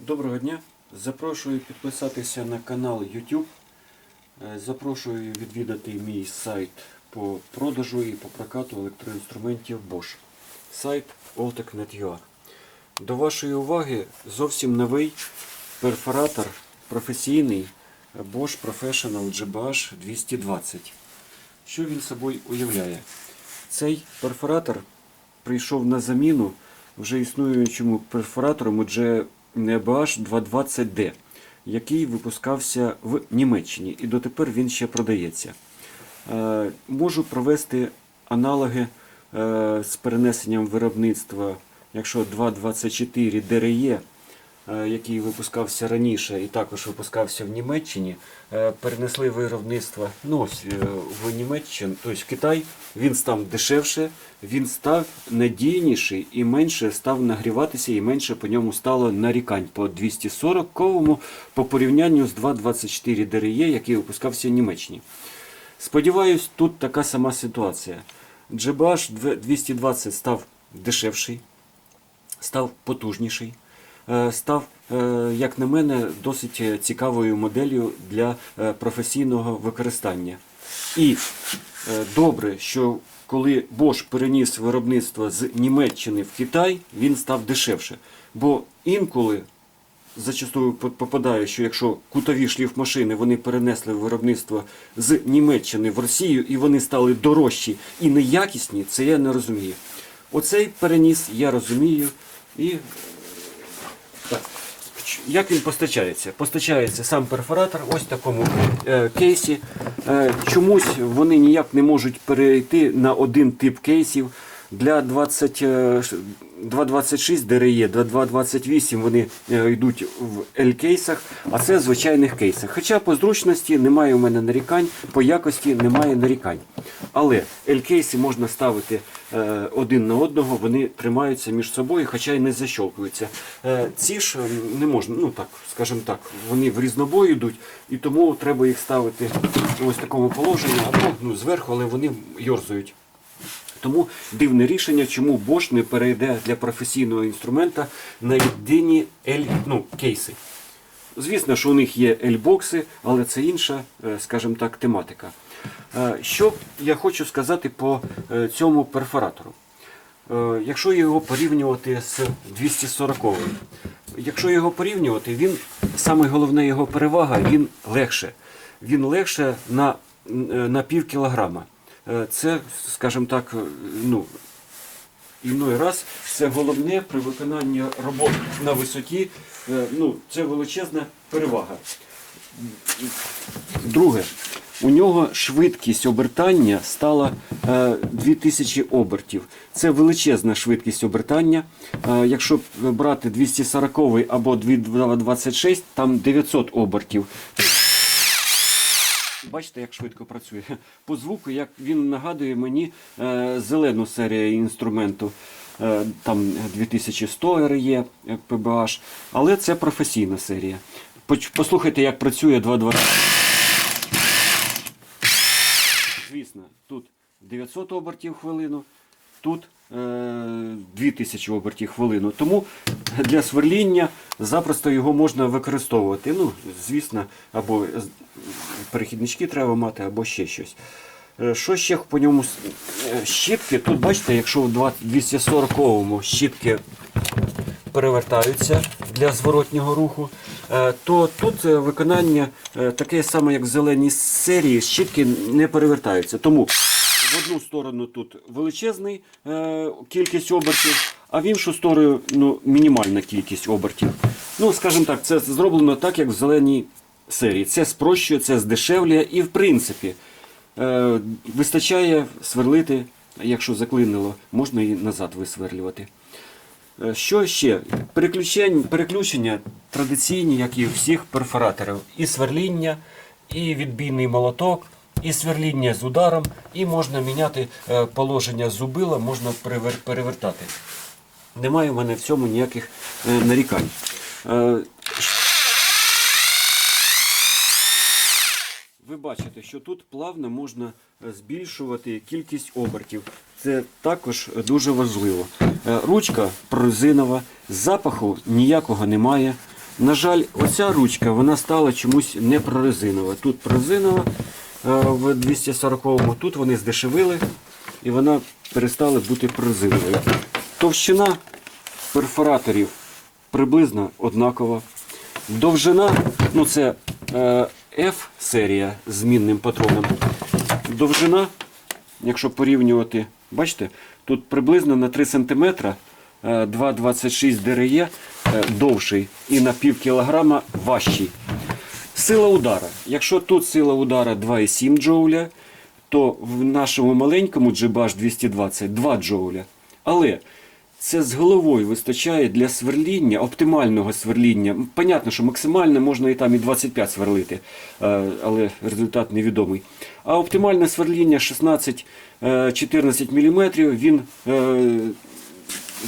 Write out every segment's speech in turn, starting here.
Доброго дня. Запрошую підписатися на канал YouTube. Е, Запрошую відвідати мій сайт по продажу і по прокату електроінструментів Bosch. Сайт Oltec.net.ua. До вашої уваги зовсім новий перфоратор професійний Bosch Professional GBH 220. Що він собою уявляє? Цей перфоратор прийшов на заміну вже існуючому перфоратору GBH 220D, який випускався в Німеччині і дотепер він ще продається. Е, Можу провести аналоги е, з перенесенням виробництва, якщо 224 DRE, який випускався раніше і також випускався в Німеччині, е, перенесли виробництво ну, е, в Німеччину, тобто в Китай, він став дешевше, він став надійніший і менше став нагріватися, і менше по ньому стало нарікань по 240-ковому по порівнянню з 224 DRE, який випускався в Німеччині. Сподіваюсь, тут така сама ситуація. GBH 220 став дешевший, став потужніший, е, став, е, як на мене, досить е, цікавою моделлю для е, професійного використання. І е, добре, що коли Bosch переніс виробництво з Німеччини в Китай, він став дешевше. Бо інколи зачастую попадає, що якщо кутові шліфмашини вони перенесли виробництво з Німеччини в Росію і вони стали дорожчі і неякісні, це я не розумію. Оцей переніс я розумію і е, так. Як він постачається? Постачається сам перфоратор ось в такому е, кейсі. Е, чомусь вони ніяк не можуть перейти на один тип кейсів. Для 20, е, ш- 226 DRE, 228 вони е, йдуть в L-кейсах, а це в звичайних кейсах. Хоча по зручності немає у мене нарікань, по якості немає нарікань. Але L-кейси можна ставити е, один на одного, вони тримаються між собою, хоча й не защолкуються. Е, ці ж не можна, ну так, скажімо так, вони в різнобой йдуть, і тому треба їх ставити ось такому положенні або ну, зверху, але вони йорзують. Тому дивне рішення, чому Bosch не перейде для професійного інструмента на єдині L, ну, кейси. Звісно, що у них є L-бокси, але це інша, е, скажімо так, тематика. Е, Що я хочу сказати по е, цьому перфоратору? Якщо його порівнювати з 240 якщо його порівнювати, він саме головна його перевага, він легше. Він легше на, на пів кілограма. Е, Це, скажімо так, е, ну, іной раз це головне при виконанні робот на висоті. е, Ну, це величезна перевага. Друге, у нього швидкість обертання стала е, 2000 обертів. Це величезна швидкість обертання. Якщо брати 240 або 226, там 900 обертів. Бачите, як швидко працює. По звуку, як він нагадує мені е, зелену серію інструменту. Е, там 2100 RE е, але це професійна серія. Послухайте, як працює 220. Звісно, тут 900 обертів хвилину, тут е, 2000 обертів хвилину. Тому для сверління запросто його можна використовувати. Ну, звісно, або перехіднички треба мати, або ще щось. Е, Що ще по ньому? е, Щітки, тут бачите, якщо в 240-му щітки перевертаються для зворотнього руху, е, то тут е, виконання е, таке саме, як в зеленій серії, щітки не перевертаються. Тому в одну сторону тут величезний е, кількість обертів, а в іншу сторону ну, мінімальна кількість обертів. Ну, скажімо так, це зроблено так, як в зеленій серії. Це спрощує, це здешевлює і, в принципі, е, вистачає сверлити, якщо заклинило, можна і назад висверлювати. Е, Що ще? Переключення, переключення традиційні, як і у всіх перфораторів. І сверління, і відбійний молоток, і сверління з ударом, і можна міняти е, положення зубила, можна перевертати. Немає в мене в цьому ніяких е, нарікань. Е, ви бачите, що тут плавно можна збільшувати кількість обертів. Це також дуже важливо. Ручка прорезинова, запаху ніякого немає. На жаль, оця ручка вона стала чомусь не прорезинова. Тут прорезинова в 240-му, тут вони здешевили і вона перестала бути прорезиновою. Товщина перфораторів приблизно однакова. Довжина, ну це е, F-серія з змінним патроном. Довжина, якщо порівнювати, бачите, тут приблизно на 3 см е, 2,26 ДРЄ е, довший і на пів кілограма важчий. Сила удара. Якщо тут сила удара 2,7 джоуля, то в нашому маленькому GBH 220 2 джоуля. Але це з головою вистачає для сверління, оптимального сверління. Понятно, що максимально можна і там і 25 сверлити, е, але результат невідомий. А оптимальне сверління 16-14 мм він е,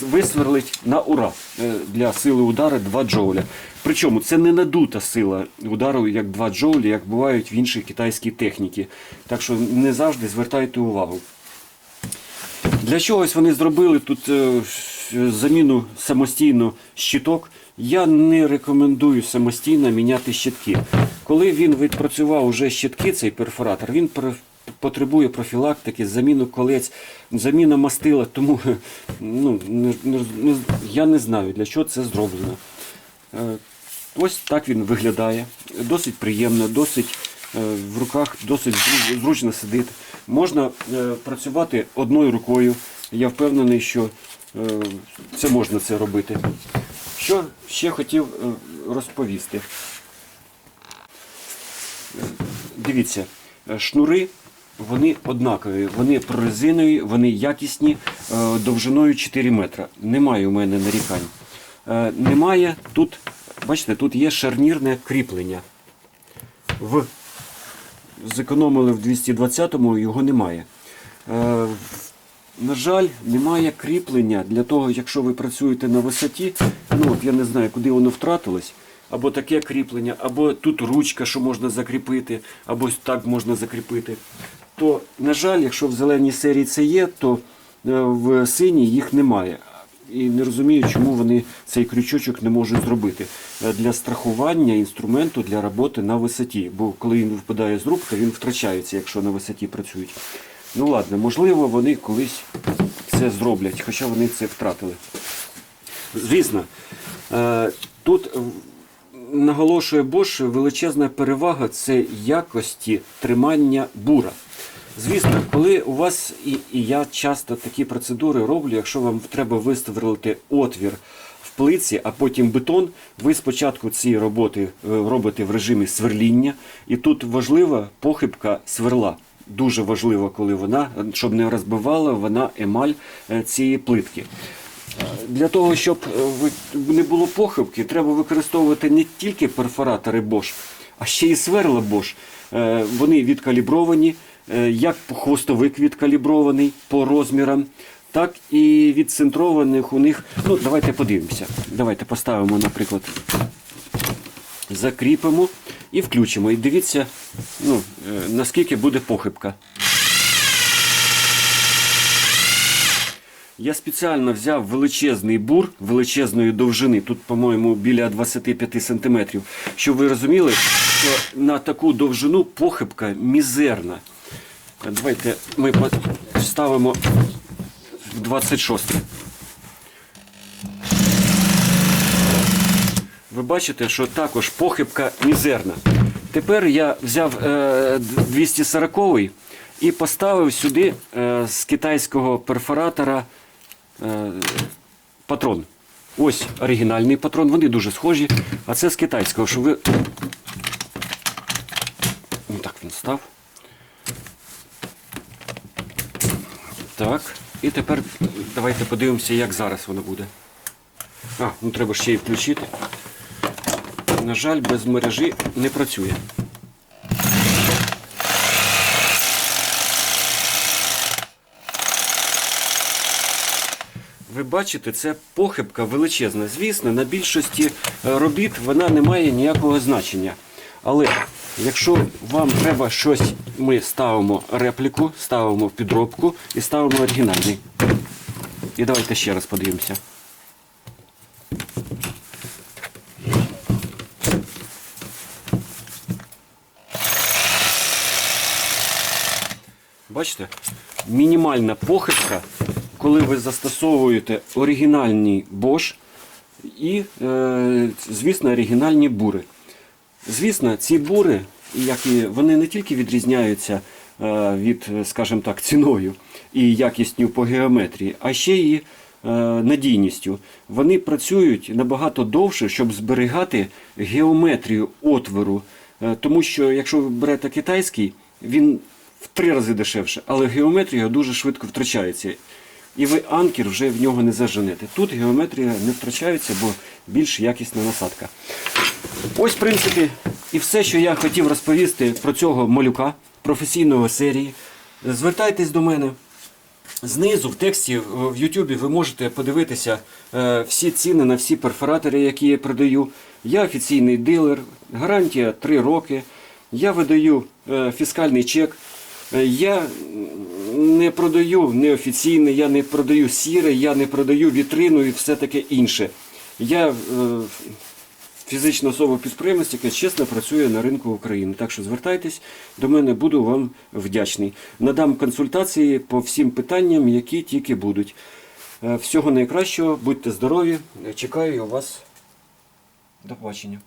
висверлить на ура е, для сили удару 2 джоуля. Причому це не надута сила удару, як 2 джоулі, як бувають в іншій китайській техніці. Так що не завжди звертайте увагу. Для чогось вони зробили тут е, заміну самостійно щиток. Я не рекомендую самостійно міняти щитки. Коли він відпрацював уже щитки, цей перфоратор, він потребує профілактики, заміну колець, заміна мастила. Тому ну, я не знаю, для чого це зроблено. Е, Ось так він виглядає. Досить приємно, досить е, в руках досить зручно сидити. Можна е, працювати одною рукою. Я впевнений, що це можна це робити. Що ще хотів розповісти. Дивіться, шнури вони однакові, вони прорезинові, вони якісні, е, довжиною 4 метри. Немає у мене нарікань. Е, Немає тут, бачите, тут є шарнірне кріплення. В зекономили в 220-му, його немає. Е, на жаль, немає кріплення для того, якщо ви працюєте на висоті, ну от я не знаю, куди воно втратилось, або таке кріплення, або тут ручка, що можна закріпити, або так можна закріпити. То, на жаль, якщо в зеленій серії це є, то е, в синій їх немає. І не розумію, чому вони цей крючочок не можуть зробити Е, для страхування інструменту для роботи на висоті. Бо коли він випадає з рук, то він втрачається, якщо на висоті працюють. Ну ладно, можливо, вони колись це зроблять, хоча вони це втратили. Звісно, е, тут наголошує Bosch величезна перевага це якості тримання бура. Звісно, коли у вас, і, і я часто такі процедури роблю, якщо вам треба виставити отвір в плиці, а потім бетон, ви спочатку ці роботи е, робите в режимі сверління, і тут важлива похибка сверла. Дуже важливо, коли вона, щоб не розбивала вона емаль е, цієї плитки. Для того, щоб е, не було похибки, треба використовувати не тільки перфоратори Bosch, а ще й сверла Bosch. Е, Вони відкалібровані, е, як хвостовик відкалібрований по розмірам, так і відцентрованих у них. Ну, давайте подивимося. Давайте поставимо, наприклад, закріпимо і включимо. І дивіться, ну, е, наскільки буде похибка. Я спеціально взяв величезний бур величезної довжини, тут, по-моєму, біля 25 сантиметрів, щоб ви розуміли, що на таку довжину похибка мізерна. Давайте ми вставимо в 26. Ви бачите, що також похибка мізерна. Тепер я взяв е, 240 і поставив сюди е, з китайського перфоратора е, патрон. Ось оригінальний патрон, вони дуже схожі, а це з китайського, що ви. Ну так він став. Так. І тепер давайте подивимося, як зараз воно буде. А, ну треба ще й включити. На жаль, без мережі не працює. Ви бачите, це похибка величезна. Звісно, на більшості робіт вона не має ніякого значення. Але Якщо вам треба щось, ми ставимо репліку, ставимо підробку і ставимо оригінальний. І давайте ще раз подивимося. Бачите? Мінімальна похибка, коли ви застосовуєте оригінальний Bosch і, е, звісно, оригінальні бури. Звісно, ці бури, як і вони не тільки відрізняються е, від, скажімо так, ціною і якістю по геометрії, а ще і е, надійністю. Вони працюють набагато довше, щоб зберігати геометрію отвору. Е, Тому що якщо ви берете китайський, він в три рази дешевше, але геометрія дуже швидко втрачається. І ви анкер вже в нього не заженете. Тут геометрія не втрачається, бо більш якісна насадка. Ось, в принципі, і все, що я хотів розповісти про цього малюка професійного серії. Звертайтесь до мене. Знизу в тексті в Ютубі ви можете подивитися е, всі ціни на всі перфоратори, які я продаю. Я офіційний дилер, гарантія 3 роки. Я видаю е, фіскальний чек. Е, Я не продаю неофіційне, я не продаю сіре, я не продаю вітрину і все таке інше. Я фізична особа підприємець, яка чесно працює на ринку України. Так що звертайтесь до мене, буду вам вдячний. Надам консультації по всім питанням, які тільки будуть. Е, Всього найкращого, будьте здорові. Чекаю вас. До побачення.